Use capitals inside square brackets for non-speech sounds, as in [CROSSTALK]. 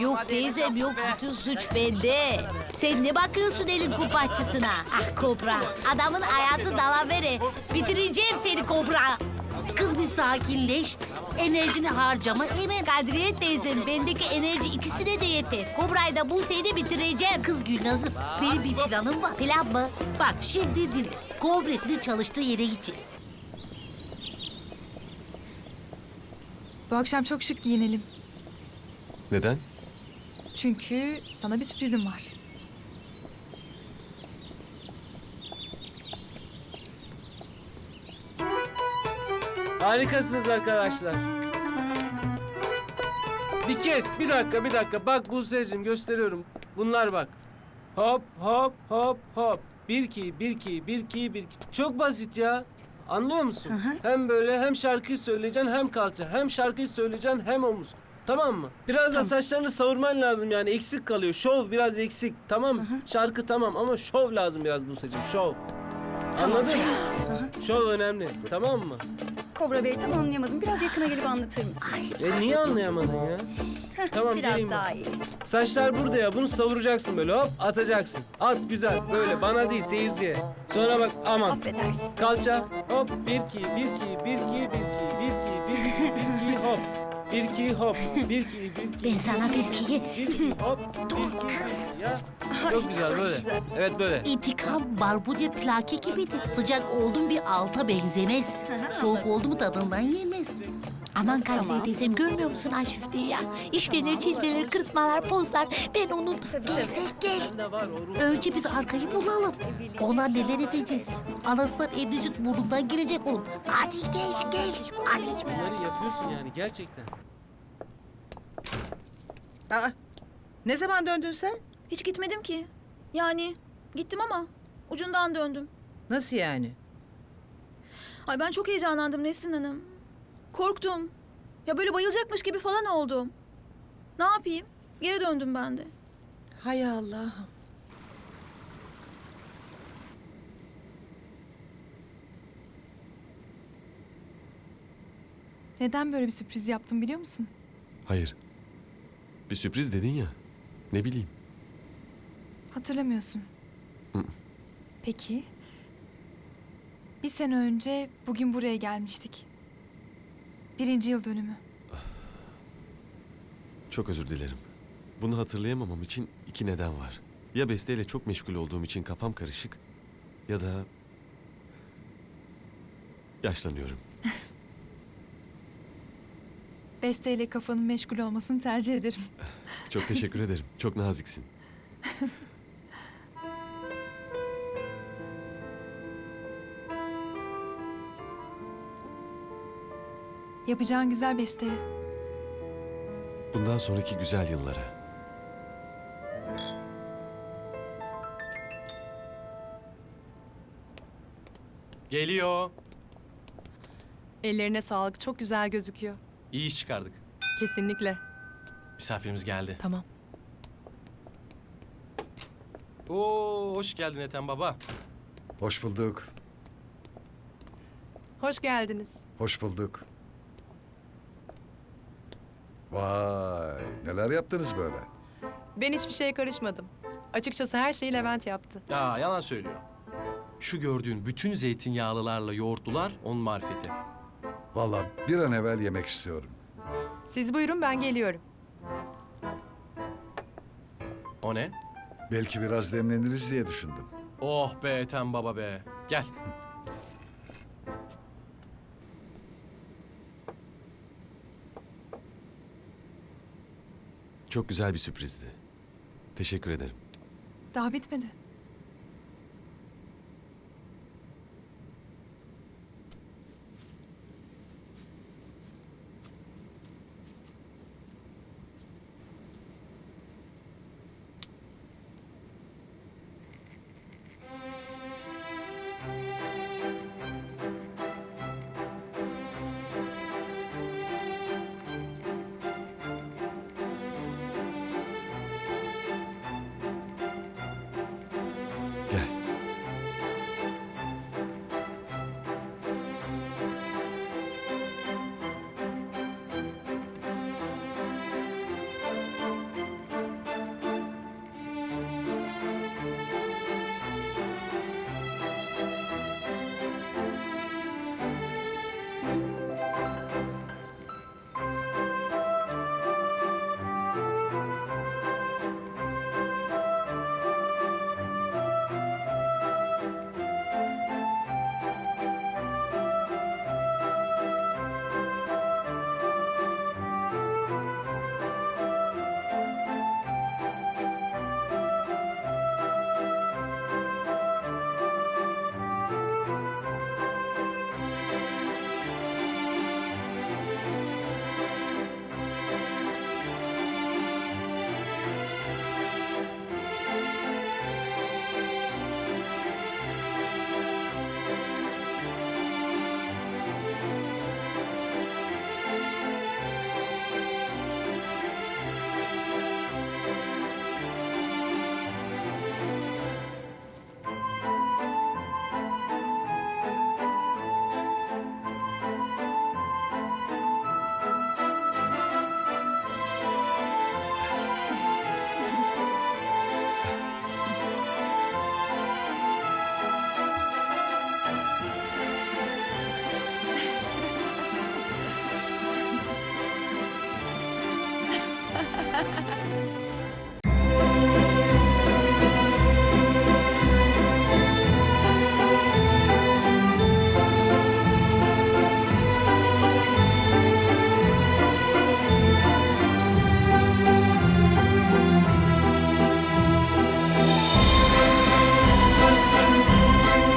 Yok teyzem yok bütün suç bende. Sen ne bakıyorsun elin kupaççısına? Ah kobra adamın hayatı dalavere. Bitireceğim seni kobra. Kız bir sakinleş. Enerjini harcama hemen. Kadriye teyzem bendeki enerji ikisine de yeter. Kobra'yı da bu seni bitireceğim. Kız Gülnazım benim bir planım var. Plan mı? Bak şimdi dinle. Kobret'in çalıştığı yere gideceğiz. Bu akşam çok şık giyinelim. Neden? Çünkü sana bir sürprizim var. Harikasınız arkadaşlar. Bir kez, bir dakika, bir dakika. Bak Buse'cim gösteriyorum. Bunlar bak. Hop, hop, hop, hop. Bir ki, bir ki, bir ki, bir ki. Çok basit ya. Anlıyor musun? Hem böyle hem şarkıyı söyleyeceksin hem kalça. Hem şarkıyı söyleyeceksin hem omuz. Tamam mı? Biraz da saçlarını savurman lazım yani. Eksik kalıyor. Şov biraz eksik. Tamam? Şarkı tamam ama şov lazım biraz Buse'cim. Şov. Anladın? Şov önemli. Tamam mı? Kobra Bey tam anlayamadım. Biraz yakına gelip anlatır mısınız? E niye anlayamadın ya? tamam Biraz geleyim. daha iyi. Saçlar burada ya. Bunu savuracaksın böyle hop atacaksın. At güzel böyle bana değil seyirciye. Sonra bak aman. Affedersin. Kalça hop bir ki bir ki bir ki bir ki Bir ki hop bir ki bir ki. Ben sana bir ki- Bir ki hop Dur bir kız. ya. Çok güzel böyle. Evet böyle. İntikam barbunya plaki gibidir. Sıcak oldun bir alta benzemez. Soğuk oldu mu tadından yemez. Aman Kadriye Tamam. teyzem görmüyor musun Ayşüfte'yi ya? İşvelir, çilveler, kırıtmalar, pozlar. Ben onun... Teyze gel. Önce biz arkayı bulalım. Ona neler edeceğiz? Anasından süt burnundan girecek onun. Hadi gel gel. Hadi. Bunları yapıyorsun yani gerçekten. Aa, ne zaman döndün sen? Hiç gitmedim ki. Yani gittim ama ucundan döndüm. Nasıl yani? Ay ben çok heyecanlandım Nesrin Hanım. Korktum. Ya böyle bayılacakmış gibi falan oldum. Ne yapayım? Geri döndüm ben de. Hay Allah. Neden böyle bir sürpriz yaptım biliyor musun? Hayır. Bir sürpriz dedin ya. Ne bileyim. Hatırlamıyorsun. Hı. Peki. Bir sene önce bugün buraya gelmiştik. Birinci yıl dönümü. Çok özür dilerim. Bunu hatırlayamamam için iki neden var. Ya besteyle çok meşgul olduğum için kafam karışık ya da yaşlanıyorum. [LAUGHS] Besteyle kafanın meşgul olmasını tercih ederim. Çok teşekkür ederim. Çok naziksin. [LAUGHS] Yapacağın güzel besteye. Bundan sonraki güzel yıllara. Geliyor. Ellerine sağlık. Çok güzel gözüküyor. İyi iş çıkardık. Kesinlikle. Misafirimiz geldi. Tamam. Oo, hoş geldin Ethem Baba. Hoş bulduk. Hoş geldiniz. Hoş bulduk. Vay, neler yaptınız böyle? Ben hiçbir şeye karışmadım. Açıkçası her şeyi Levent yaptı. Aa, yalan söylüyor. Şu gördüğün bütün zeytinyağlılarla yoğurtlular onun marifeti. Vallahi bir an evvel yemek istiyorum. Siz buyurun ben geliyorum. O ne? Belki biraz demleniriz diye düşündüm. Oh be Ethem Baba be. Gel. Çok güzel bir sürprizdi. Teşekkür ederim. Daha bitmedi. Ha ha ha!